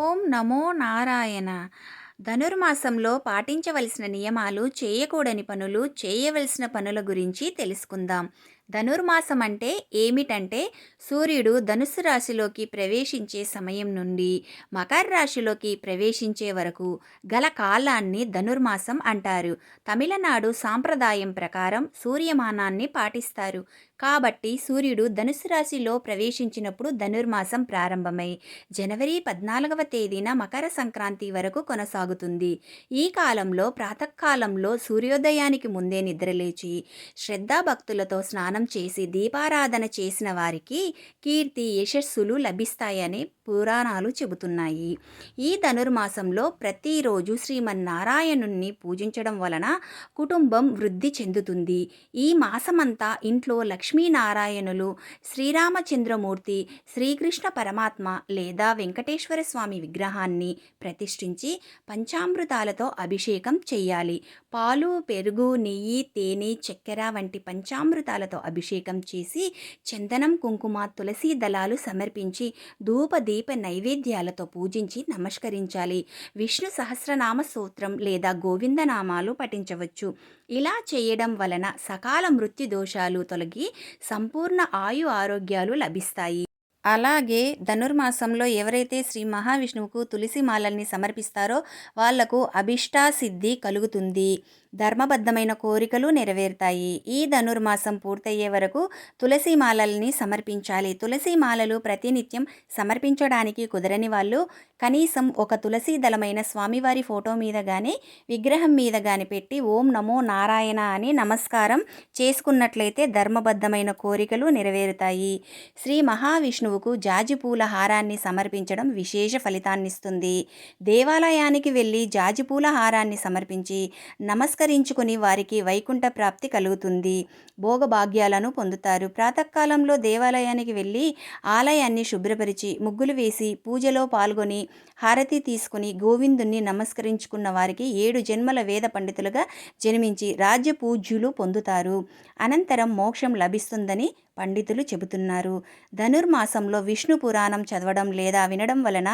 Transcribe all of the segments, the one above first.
ఓం నమో నారాయణ. ధనుర్మాసంలో పాటించవలసిన నియమాలు చేయకూడని పనులు చేయవలసిన పనుల గురించి తెలుసుకుందాం. ధనుర్మాసం అంటే ఏమిటంటే సూర్యుడు ధనుస్సు రాశిలోకి ప్రవేశించే సమయం నుండి మకర రాశిలోకి ప్రవేశించే వరకు గల కాలాన్ని ధనుర్మాసం అంటారు. తమిళనాడు సాంప్రదాయం ప్రకారం సూర్యమానాన్ని పాటిస్తారు. కాబట్టి సూర్యుడు ధనుసు రాశిలో ప్రవేశించినప్పుడు ధనుర్మాసం ప్రారంభమై జనవరి పద్నాలుగవ తేదీన మకర సంక్రాంతి వరకు కొనసాగుతుంది. ఈ కాలంలో ప్రాతకాలంలో సూర్యోదయానికి ముందే నిద్రలేచి శ్రద్ధాభక్తులతో స్నానం చేసి దీపారాధన చేసిన వారికి కీర్తి యశస్సులు లభిస్తాయని పురాణాలు చెబుతున్నాయి. ఈ ధనుర్మాసంలో ప్రతిరోజు శ్రీమన్నారాయణుణ్ణి పూజించడం వలన కుటుంబం వృద్ధి చెందుతుంది. ఈ మాసమంతా ఇంట్లో లక్ష్మీనారాయణులు శ్రీరామచంద్రమూర్తి శ్రీకృష్ణ పరమాత్మ లేదా వెంకటేశ్వర స్వామి విగ్రహాన్ని ప్రతిష్ఠించి పంచామృతాలతో అభిషేకం చేయాలి. పాలు పెరుగు నెయ్యి తేనె చక్కెర వంటి పంచామృతాలతో అభిషేకం చేసి చందనం కుంకుమ తులసి దళాలు సమర్పించి ధూప దీప నైవేద్యాలతో పూజించి నమస్కరించాలి. విష్ణు సహస్రనామ స్తోత్రం లేదా గోవిందనామాలు పఠించవచ్చు. ఇలా చేయడం వలన సకాల మృత్యు దోషాలు తొలగి సంపూర్ణ ఆయు ఆరోగ్యాలు లభిస్తాయి. అలాగే ధనుర్మాసంలో ఎవరైతే శ్రీ మహావిష్ణువుకు తులసి మాలల్ని సమర్పిస్తారో వాళ్ళకు అభిష్టాసిద్ధి కలుగుతుంది. ధర్మబద్ధమైన కోరికలు నెరవేరుతాయి. ఈ ధనుర్మాసం పూర్తయ్యే వరకు తులసి మాలల్ని సమర్పించాలి. తులసి మాలలు ప్రతినిత్యం సమర్పించడానికి కుదరని వాళ్ళు కనీసం ఒక తులసి దళమైన స్వామివారి ఫోటో మీద కానీ విగ్రహం మీద కానీ పెట్టి ఓం నమో నారాయణ అని నమస్కారం చేసుకున్నట్లయితే ధర్మబద్ధమైన కోరికలు నెరవేరుతాయి. శ్రీ జాజి జాజిపూల హారాన్ని సమర్పించడం విశేష ఫలితాన్నిస్తుంది. దేవాలయానికి వెళ్ళి జాజిపూల హారాన్ని సమర్పించి నమస్కరించుకుని వారికి వైకుంఠ ప్రాప్తి కలుగుతుంది. భోగభాగ్యాలను పొందుతారు. ప్రాతకాలంలో దేవాలయానికి వెళ్ళి ఆలయాన్ని శుభ్రపరిచి ముగ్గులు వేసి పూజలో పాల్గొని హారతి తీసుకుని గోవిందుణ్ణి నమస్కరించుకున్న వారికి ఏడు జన్మల వేద పండితులుగా జన్మించి రాజ్య పూజ్యులు పొందుతారు. అనంతరం మోక్షం లభిస్తుందని పండితులు చెబుతున్నారు. ధనుర్మాసంలో విష్ణు పురాణం చదవడం లేదా వినడం వలన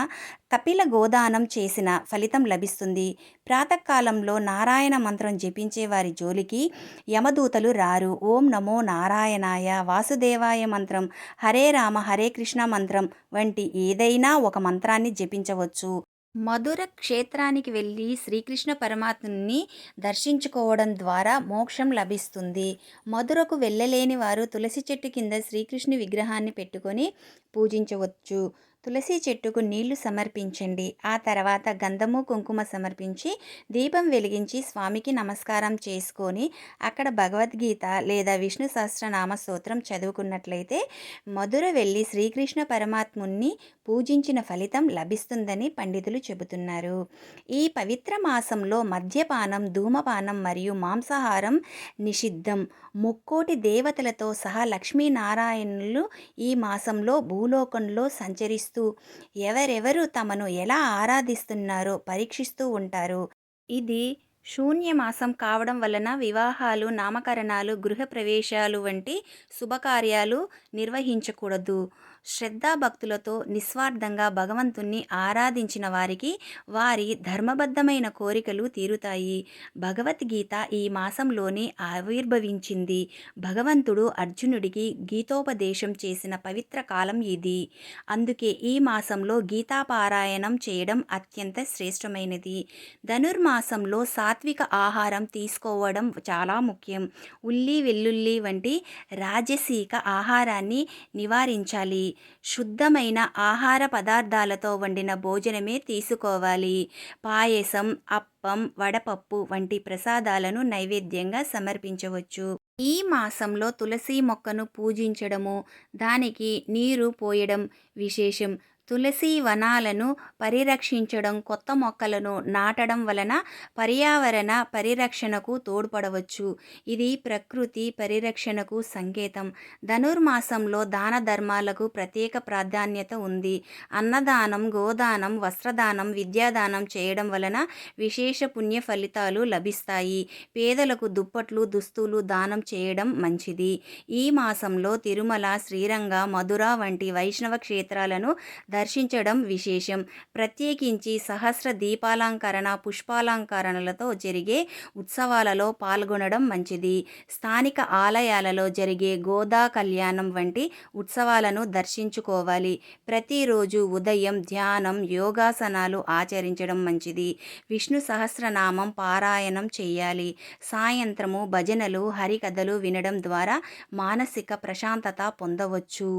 కపిల గోదానం చేసిన ఫలితం లభిస్తుంది. ప్రాతకాలంలో నారాయణ మంత్రం జపించే వారి జోలికి యమదూతలు రారు. ఓం నమో నారాయణాయ వాసుదేవాయ మంత్రం హరే రామ హరే కృష్ణ మంత్రం వంటి ఏదైనా ఒక మంత్రాన్ని జపించవచ్చు. మధుర క్షేత్రానికి వెళ్ళి శ్రీకృష్ణ పరమాత్ముని దర్శించుకోవడం ద్వారా మోక్షం లభిస్తుంది. మధురకు వెళ్ళలేని వారు తులసి చెట్టు కింద శ్రీకృష్ణు విగ్రహాన్ని పెట్టుకొని పూజించవచ్చు. తులసి చెట్టుకు నీళ్ళు సమర్పించండి. ఆ తర్వాత గంధము కుంకుమ సమర్పించి దీపం వెలిగించి స్వామికి నమస్కారం చేసుకొని అక్కడ భగవద్గీత లేదా విష్ణు సహస్రనామ స్తోత్రం చదువుకున్నట్లయితే మధుర వెళ్ళి శ్రీకృష్ణ పరమాత్ముని పూజించిన ఫలితం లభిస్తుందని పండితులు చెబుతున్నారు. ఈ పవిత్ర మాసంలో మద్యపానం ధూమపానం మరియు మాంసాహారం నిషిద్ధం. ముక్కోటి దేవతలతో సహా లక్ష్మీనారాయణులు ఈ మాసంలో భూలోకంలో సంచరిస్తూ ఎవరెవరు తమను ఎలా ఆరాధిస్తున్నారో పరీక్షిస్తూ ఉంటారు. ఇది శూన్యమాసం కావడం వలన వివాహాలు నామకరణాలు గృహప్రవేశాలు వంటి శుభకార్యాలు నిర్వహించకూడదు. శ్రద్ధాభక్తులతో నిస్వార్థంగా భగవంతుణ్ణి ఆరాధించిన వారికి వారి ధర్మబద్ధమైన కోరికలు తీరుతాయి. భగవద్గీత ఈ మాసంలోనే ఆవిర్భవించింది. భగవంతుడు అర్జునుడికి గీతోపదేశం చేసిన పవిత్ర కాలం ఇది. అందుకే ఈ మాసంలో గీతాపారాయణం చేయడం అత్యంత శ్రేష్టమైనది. ధనుర్మాసంలో సాత్విక ఆహారం తీసుకోవడం చాలా ముఖ్యం. ఉల్లి వెల్లుల్లి వంటి రాజసీక ఆహారాన్ని నివారించాలి. శుద్ధమైన ఆహార పదార్థాలతో వండిన భోజనమే తీసుకోవాలి. పాయసం అప్పం వడపప్పు వంటి ప్రసాదాలను నైవేద్యంగా సమర్పించవచ్చు. ఈ మాసంలో తులసి మొక్కను పూజించడము దానికి నీరు పోయడం విశేషం. తులసి వనాలను పరిరక్షించడం కొత్త మొక్కలను నాటడం వలన పర్యావరణ పరిరక్షణకు తోడ్పడవచ్చు. ఇది ప్రకృతి పరిరక్షణకు సంకేతం. ధనుర్మాసంలో దాన ధర్మాలకు ప్రత్యేక ప్రాధాన్యత ఉంది. అన్నదానం గోదానం వస్త్రదానం విద్యాదానం చేయడం వలన విశేష పుణ్య ఫలితాలు లభిస్తాయి. పేదలకు దుప్పట్లు దుస్తులు దానం చేయడం మంచిది. ఈ మాసంలో తిరుమల శ్రీరంగ మధుర వంటి వైష్ణవ క్షేత్రాలను దర్శించడం విశేషం. ప్రత్యేకించి సహస్ర దీపాలంకరణ పుష్పాలంకరణలతో జరిగే ఉత్సవాలలో పాల్గొనడం మంచిది. స్థానిక ఆలయాలలో జరిగే గోదా కళ్యాణం వంటి ఉత్సవాలను దర్శించుకోవాలి. ప్రతిరోజు ఉదయం ధ్యానం యోగాసనాలు ఆచరించడం మంచిది. విష్ణు సహస్రనామం పారాయణం చేయాలి. సాయంత్రము భజనలు హరికథలు వినడం ద్వారా మానసిక ప్రశాంతత పొందవచ్చు.